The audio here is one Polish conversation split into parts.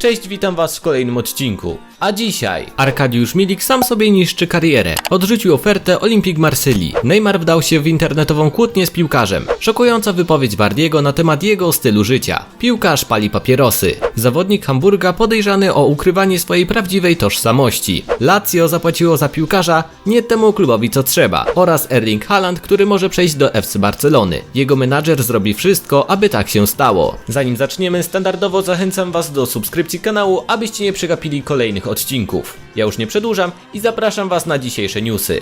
Cześć, witam was w kolejnym odcinku. A dzisiaj Arkadiusz Milik sam sobie niszczy karierę. Odrzucił ofertę Olimpik Marsylii. Neymar wdał się w internetową kłótnię z piłkarzem. Szokująca wypowiedź Wardiego na temat jego stylu życia. Piłkarz pali papierosy. Zawodnik Hamburga podejrzany o ukrywanie swojej prawdziwej tożsamości. Lazio zapłaciło za piłkarza nie temu klubowi co trzeba. Oraz Erling Haaland, który może przejść do FC Barcelony. Jego menadżer zrobi wszystko, aby tak się stało. Zanim zaczniemy, standardowo zachęcam was do subskrypcji kanału, abyście nie przegapili kolejnych odcinków. Ja już nie przedłużam i zapraszam was na dzisiejsze newsy.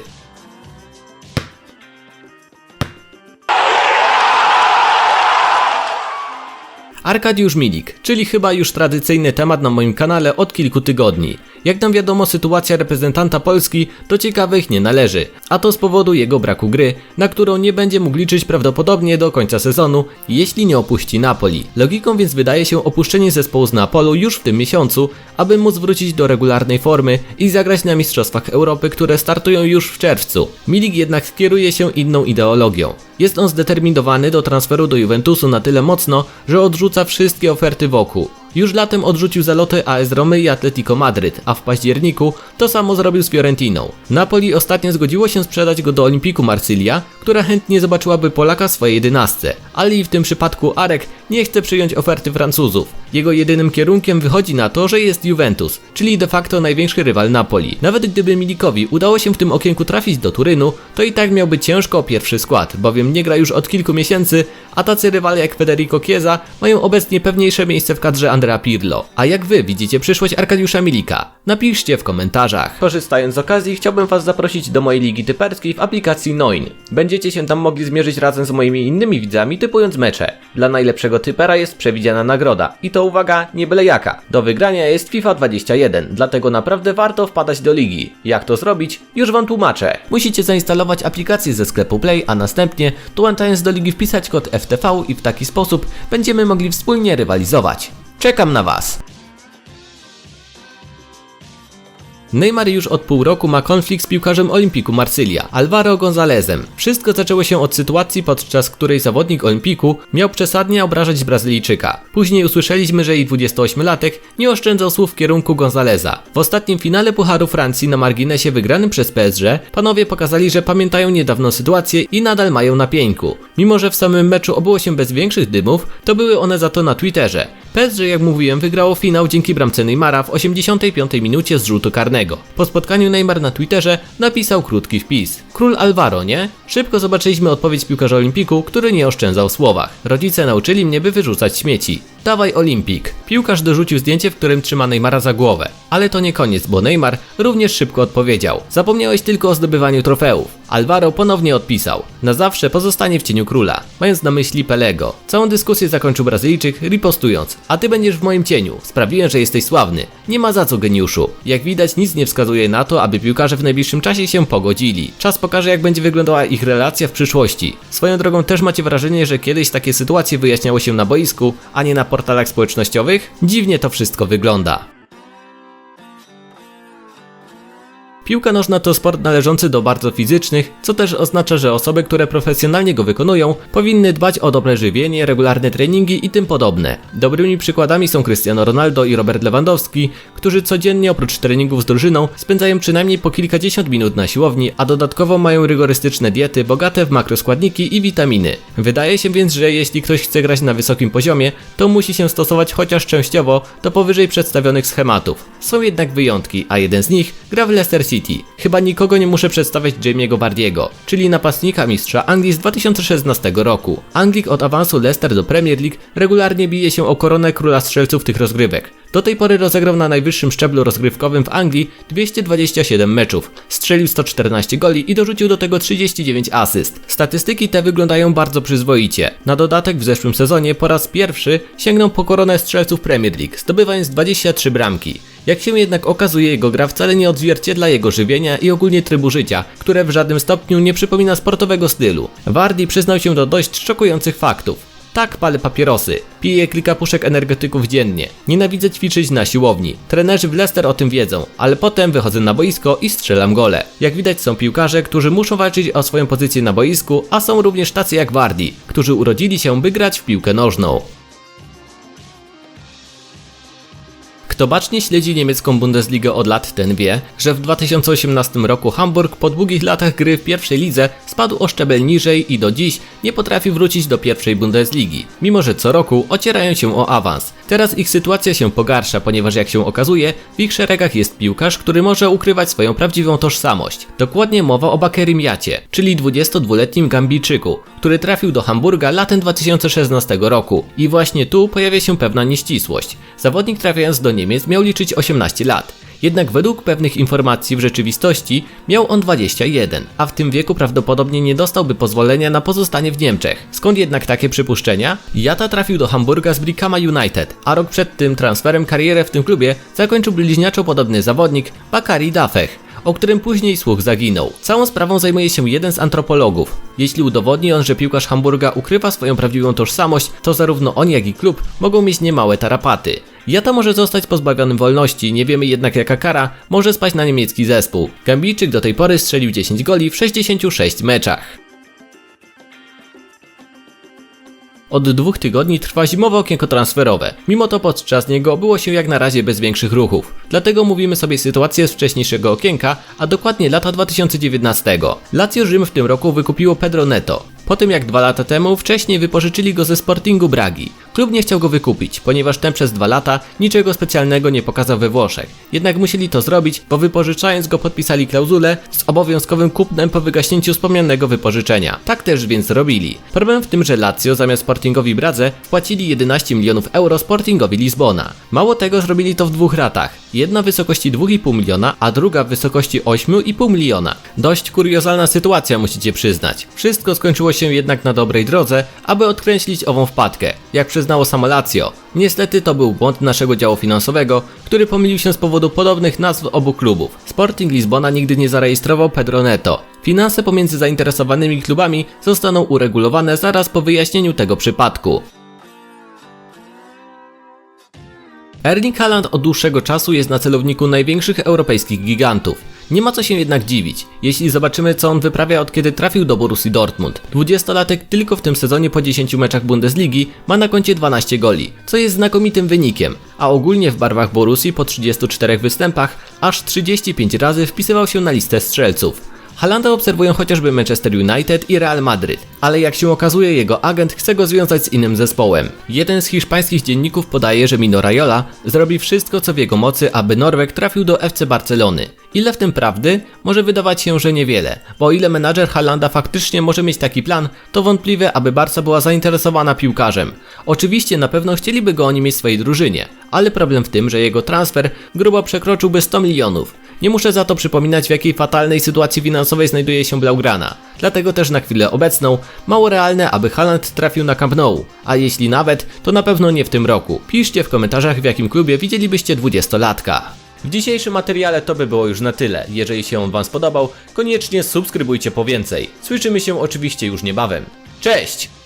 Arkadiusz Milik, czyli chyba już tradycyjny temat na moim kanale od kilku tygodni. Jak nam wiadomo, sytuacja reprezentanta Polski do ciekawych nie należy, a to z powodu jego braku gry, na którą nie będzie mógł liczyć prawdopodobnie do końca sezonu, jeśli nie opuści Napoli. Logiką więc wydaje się opuszczenie zespołu z Napolu już w tym miesiącu, aby móc wrócić do regularnej formy i zagrać na Mistrzostwach Europy, które startują już w czerwcu. Milik jednak kieruje się inną ideologią. Jest on zdeterminowany do transferu do Juventusu na tyle mocno, że odrzuca wszystkie oferty wokół. Już latem odrzucił zaloty AS Romy i Atletico Madryt, a w październiku to samo zrobił z Fiorentiną. Napoli ostatnio zgodziło się sprzedać go do Olimpiku Marsylia, która chętnie zobaczyłaby Polaka w swojej jedenastce, ale i w tym przypadku Arek nie chce przyjąć oferty Francuzów. Jego jedynym kierunkiem wychodzi na to, że jest Juventus, czyli de facto największy rywal Napoli. Nawet gdyby Milikowi udało się w tym okienku trafić do Turynu, to i tak miałby ciężko o pierwszy skład, bowiem nie gra już od kilku miesięcy, a tacy rywale jak Federico Chiesa mają obecnie pewniejsze miejsce w kadrze Andrea Pirlo. A jak wy widzicie przyszłość Arkadiusza Milika? Napiszcie w komentarzach. Korzystając z okazji, chciałbym was zaprosić do mojej ligi typerskiej w aplikacji Noin. Będziecie się tam mogli zmierzyć razem z moimi innymi widzami typując mecze. Dla najlepszego typera jest przewidziana nagroda i to uwaga, nie byle jaka. Do wygrania jest FIFA 21, dlatego naprawdę warto wpadać do ligi. Jak to zrobić? Już wam tłumaczę. Musicie zainstalować aplikację ze sklepu Play, a następnie dołączając do ligi wpisać kod FTV i w taki sposób będziemy mogli wspólnie rywalizować. Czekam na was. Neymar już od pół roku ma konflikt z piłkarzem Olimpiku Marsylia, Alvaro Gonzalezem. Wszystko zaczęło się od sytuacji, podczas której zawodnik Olimpiku miał przesadnie obrażać Brazylijczyka. Później usłyszeliśmy, że i 28-latek nie oszczędzał słów w kierunku Gonzaleza. W ostatnim finale Pucharu Francji na marginesie wygranym przez PSG panowie pokazali, że pamiętają niedawną sytuację i nadal mają na pieńku. Mimo, że w samym meczu obyło się bez większych dymów, to były one za to na Twitterze. PSG, jak mówiłem, wygrało finał dzięki bramce Neymara w 85 minucie z rzutu karnego. Po spotkaniu Neymar na Twitterze napisał krótki wpis. Król Alvaro, nie? Szybko zobaczyliśmy odpowiedź piłkarza Olimpiku, który nie oszczędzał słowach. Rodzice nauczyli mnie, by wyrzucać śmieci. Dawaj Olimpik. Piłkarz dorzucił zdjęcie, w którym trzyma Neymara za głowę. Ale to nie koniec, bo Neymar również szybko odpowiedział. Zapomniałeś tylko o zdobywaniu trofeów. Alvaro ponownie odpisał. Na zawsze pozostanie w cieniu króla, mając na myśli Pelego. Całą dyskusję zakończył Brazylijczyk, ripostując. A ty będziesz w moim cieniu. Sprawiłem, że jesteś sławny. Nie ma za co, geniuszu. Jak widać, nic nie wskazuje na to, aby piłkarze w najbliższym czasie się pogodzili. Czas pokaże, jak będzie wyglądała ich relacja w przyszłości. Swoją drogą też macie wrażenie, że kiedyś takie sytuacje wyjaśniało się na boisku, a nie na portalach społecznościowych? Dziwnie to wszystko wygląda. Piłka nożna to sport należący do bardzo fizycznych, co też oznacza, że osoby, które profesjonalnie go wykonują, powinny dbać o dobre żywienie, regularne treningi i tym podobne. Dobrymi przykładami są Cristiano Ronaldo i Robert Lewandowski, którzy codziennie oprócz treningów z drużyną spędzają przynajmniej po kilkadziesiąt minut na siłowni, a dodatkowo mają rygorystyczne diety bogate w makroskładniki i witaminy. Wydaje się więc, że jeśli ktoś chce grać na wysokim poziomie, to musi się stosować chociaż częściowo do powyżej przedstawionych schematów. Są jednak wyjątki, a jeden z nich gra w Leicester City. Chyba nikogo nie muszę przedstawiać Jamie'ego Vardiego, czyli napastnika mistrza Anglii z 2016 roku. Anglik od awansu Leicester do Premier League regularnie bije się o koronę króla strzelców tych rozgrywek. Do tej pory rozegrał na najwyższym szczeblu rozgrywkowym w Anglii 227 meczów, strzelił 114 goli i dorzucił do tego 39 asyst. Statystyki te wyglądają bardzo przyzwoicie. Na dodatek w zeszłym sezonie po raz pierwszy sięgnął po koronę strzelców Premier League, zdobywając 23 bramki. Jak się jednak okazuje, jego gra wcale nie odzwierciedla jego żywienia i ogólnie trybu życia, które w żadnym stopniu nie przypomina sportowego stylu. Wardy przyznał się do dość szokujących faktów. Tak, palę papierosy. Piję kilka puszek energetyków dziennie. Nienawidzę ćwiczyć na siłowni. Trenerzy w Leicester o tym wiedzą, ale potem wychodzę na boisko i strzelam gole. Jak widać są piłkarze, którzy muszą walczyć o swoją pozycję na boisku, a są również tacy jak Wardi, którzy urodzili się by grać w piłkę nożną. Kto bacznie śledzi niemiecką Bundesligę od lat, ten wie, że w 2018 roku Hamburg po długich latach gry w pierwszej lidze spadł o szczebel niżej i do dziś nie potrafi wrócić do pierwszej Bundesligi, mimo że co roku ocierają się o awans. Teraz ich sytuacja się pogarsza, ponieważ jak się okazuje, w ich szeregach jest piłkarz, który może ukrywać swoją prawdziwą tożsamość. Dokładnie mowa o Bakerim Jacie, czyli 22-letnim Gambijczyku, który trafił do Hamburga latem 2016 roku. I właśnie tu pojawia się pewna nieścisłość. Zawodnik trafiając do Niemiec miał liczyć 18 lat. Jednak według pewnych informacji w rzeczywistości miał on 21, a w tym wieku prawdopodobnie nie dostałby pozwolenia na pozostanie w Niemczech. Skąd jednak takie przypuszczenia? Jata trafił do Hamburga z Brikama United, a rok przed tym transferem karierę w tym klubie zakończył bliźniaczo podobny zawodnik Bakari Dafech o którym później słuch zaginął. Całą sprawą zajmuje się jeden z antropologów. Jeśli udowodni on, że piłkarz Hamburga ukrywa swoją prawdziwą tożsamość, to zarówno on jak i klub mogą mieć niemałe tarapaty. Jata może zostać pozbawiony wolności, nie wiemy jednak jaka kara może spaść na niemiecki zespół. Gambijczyk do tej pory strzelił 10 goli w 66 meczach. Od dwóch tygodni trwa zimowe okienko transferowe. Mimo to podczas niego obyło się jak na razie bez większych ruchów. Dlatego mówimy sobie sytuację z wcześniejszego okienka, a dokładnie lata 2019. Lazio Rzym w tym roku wykupiło Pedro Neto. Po tym jak dwa lata temu wcześniej wypożyczyli go ze Sportingu Bragi. Klub nie chciał go wykupić, ponieważ ten przez dwa lata niczego specjalnego nie pokazał we Włoszech. Jednak musieli to zrobić, bo wypożyczając go podpisali klauzulę z obowiązkowym kupnem po wygaśnięciu wspomnianego wypożyczenia. Tak też więc robili. Problem w tym, że Lazio zamiast Sportingowi Bradze płacili 11 milionów euro Sportingowi Lizbona. Mało tego zrobili to w dwóch ratach. Jedna w wysokości 2,5 miliona, a druga w wysokości 8,5 miliona. Dość kuriozalna sytuacja musicie przyznać. Wszystko skończyło się jednak na dobrej drodze, aby odkręcić ową wpadkę. Jak przyznało samo Lazio, niestety to był błąd naszego działu finansowego, który pomylił się z powodu podobnych nazw obu klubów. Sporting Lizbona nigdy nie zarejestrował Pedro Neto. Finanse pomiędzy zainteresowanymi klubami zostaną uregulowane zaraz po wyjaśnieniu tego przypadku. Erling Haaland od dłuższego czasu jest na celowniku największych europejskich gigantów. Nie ma co się jednak dziwić, jeśli zobaczymy co on wyprawia od kiedy trafił do Borussii Dortmund. 20-latek tylko w tym sezonie po 10 meczach Bundesligi ma na koncie 12 goli, co jest znakomitym wynikiem, a ogólnie w barwach Borussii po 34 występach aż 35 razy wpisywał się na listę strzelców. Halanda obserwują chociażby Manchester United i Real Madryt, ale jak się okazuje jego agent chce go związać z innym zespołem. Jeden z hiszpańskich dzienników podaje, że Mino Raiola zrobi wszystko co w jego mocy, aby Norweg trafił do FC Barcelony. Ile w tym prawdy? Może wydawać się, że niewiele, bo o ile menadżer Halanda faktycznie może mieć taki plan, to wątpliwe, aby Barca była zainteresowana piłkarzem. Oczywiście na pewno chcieliby go oni mieć w swojej drużynie, ale problem w tym, że jego transfer grubo przekroczyłby 100 milionów. Nie muszę za to przypominać w jakiej fatalnej sytuacji finansowej znajduje się Blaugrana. Dlatego też na chwilę obecną mało realne, aby Haaland trafił na Camp Nou, a jeśli nawet, to na pewno nie w tym roku. Piszcie w komentarzach w jakim klubie widzielibyście 20-latka. W dzisiejszym materiale to by było już na tyle. Jeżeli się on Wam spodobał, koniecznie subskrybujcie po więcej. Słyszymy się oczywiście już niebawem. Cześć!